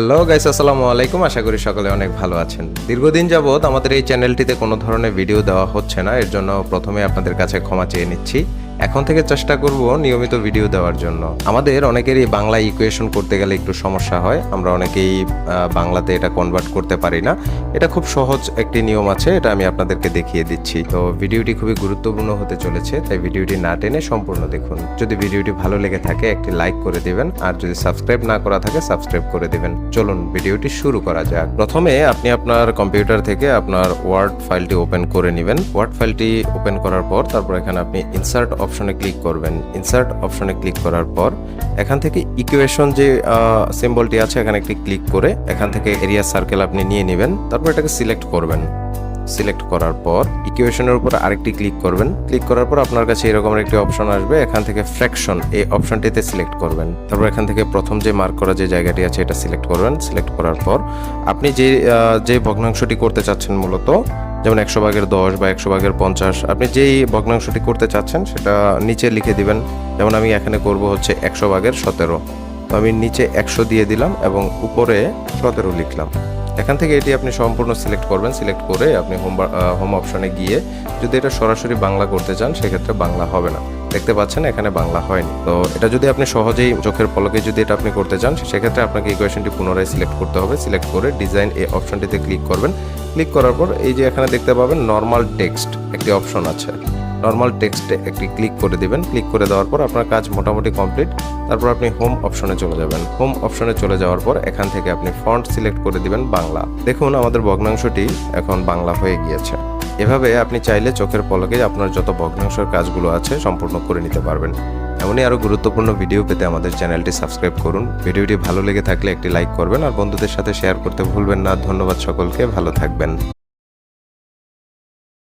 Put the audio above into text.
Hello guys আসসালামু আলাইকুম। আশা করি সকলে অনেক ভালো আছেন। দীর্ঘদিন যাবৎ আমাদের এই চ্যানেলটিতে কোনো ধরনের ভিডিও দেওয়া হচ্ছে না। এর জন্য প্রথমে আপনাদের কাছে ক্ষমা চেয়ে নিচ্ছি। এখন থেকে চেষ্টা করব নিয়মিত ভিডিও দেওয়ার জন্য। আমাদের অনেকেরই বাংলা ইকুয়েশন করতে গেলে একটু সমস্যা হয়। আমরা অনেকেই বাংলাতে এটা কনভার্ট করতে পারি না। এটা খুব সহজ একটি নিয়ম আছে, এটা আমি আপনাদেরকে দেখিয়ে দিচ্ছি। তো ভিডিওটি খুবই গুরুত্বপূর্ণ হতে চলেছে, তাই ভিডিওটি না টেনে সম্পূর্ণ দেখুন। যদি ভিডিওটি ভালো লেগে থাকে, একটি লাইক করে দিবেন। আর যদি সাবস্ক্রাইব না করা থাকে সাবস্ক্রাইব করে দিবেন। চলুন ভিডিওটি শুরু করা যাক। প্রথমে আপনি আপনার কম্পিউটার থেকে আপনার ওয়ার্ড ফাইলটি ওপেন করে নেবেন। ওয়ার্ড ফাইলটি ওপেন করার পর, তারপর এখানে আপনি ইনসার্ট অপশনে ক্লিক করবেন ইনসার্ট অপশনে ক্লিক করার পর এখান থেকে ইকুয়েশন যে সিম্বলটি আছে এখানে একটি ক্লিক করে এখান থেকে এরিয়া সার্কেল আপনি নিয়ে নেবেন, তারপর এটাকে সিলেক্ট করবেন। সিলেক্ট করার পর ইকুয়েশনের উপর আরেকটি ক্লিক করবেন ক্লিক করার পর আপনার কাছে এরকম একটি অপশন আসবে, এখান থেকে ফ্র্যাকশন এই অপশনটিতে সিলেক্ট করবেন। তারপর এখান থেকে প্রথম যে মার্ক করা যে জায়গাটি আছে এটা সিলেক্ট করবেন সিলেক্ট করার পর আপনি যে যে ভগ্নাংশটি করতে চাচ্ছেন মূলত যেমন একশো ভাগের দশ বা একশো ভাগের পঞ্চাশ, আপনি যেই ভগ্নাংশটি করতে চাচ্ছেন সেটা নিচে লিখে দিবেন। যেমন আমি এখানে করব হচ্ছে একশো ভাগের সতেরো। তো আমি নিচে একশো দিয়ে দিলাম এবং উপরে সতেরো লিখলাম। এখান থেকে এটি আপনি সম্পূর্ণ সিলেক্ট করবেন সিলেক্ট করে আপনি হোম হোম অপশনে গিয়ে যদি এটা সরাসরি বাংলা করতে চান, সেক্ষেত্রে বাংলা হবে না। দেখতে পাচ্ছেন এখানে বাংলা হয়নি। তো এটা যদি আপনি সহজেই চোখের পলকে যদি এটা আপনি করতে চান, সেক্ষেত্রে আপনাকে ইকুয়েশনটি পুনরায় সিলেক্ট করতে হবে। সিলেক্ট করে ডিজাইন এই অপশনটিতে ক্লিক করবেন। ক্লিক করার পর এই যে এখানে দেখতে পাবেন নর্মাল টেক্সট একটি অপশন আছে। নর্মাল টেক্সটে একটি ক্লিক করে দিবেন। ক্লিক করে দেওয়ার পর আপনার কাজ মোটামুটি কমপ্লিট তারপর আপনি হোম অপশনে চলে যাবেন। হোম অপশনে চলে যাওয়ার পর এখান থেকে আপনি ফন্ট সিলেক্ট করে দিবেন বাংলা। দেখুন, আমাদের ভগ্নাংশটি এখন বাংলা হয়ে গিয়েছে। এভাবে আপনি চাইলে চোখের পলকে আপনার যত ভগ্নাংশের কাজগুলো আছে সম্পূর্ণ করে নিতে পারবেন। এমনই আরও গুরুত্বপূর্ণ ভিডিও পেতে আমাদের চ্যানেলটি সাবস্ক্রাইব করুন। ভিডিওটি ভালো লেগে থাকলে একটি লাইক করবেন। আর বন্ধুদের সাথে শেয়ার করতে ভুলবেন না। ধন্যবাদ সকলকে। ভালো থাকবেন।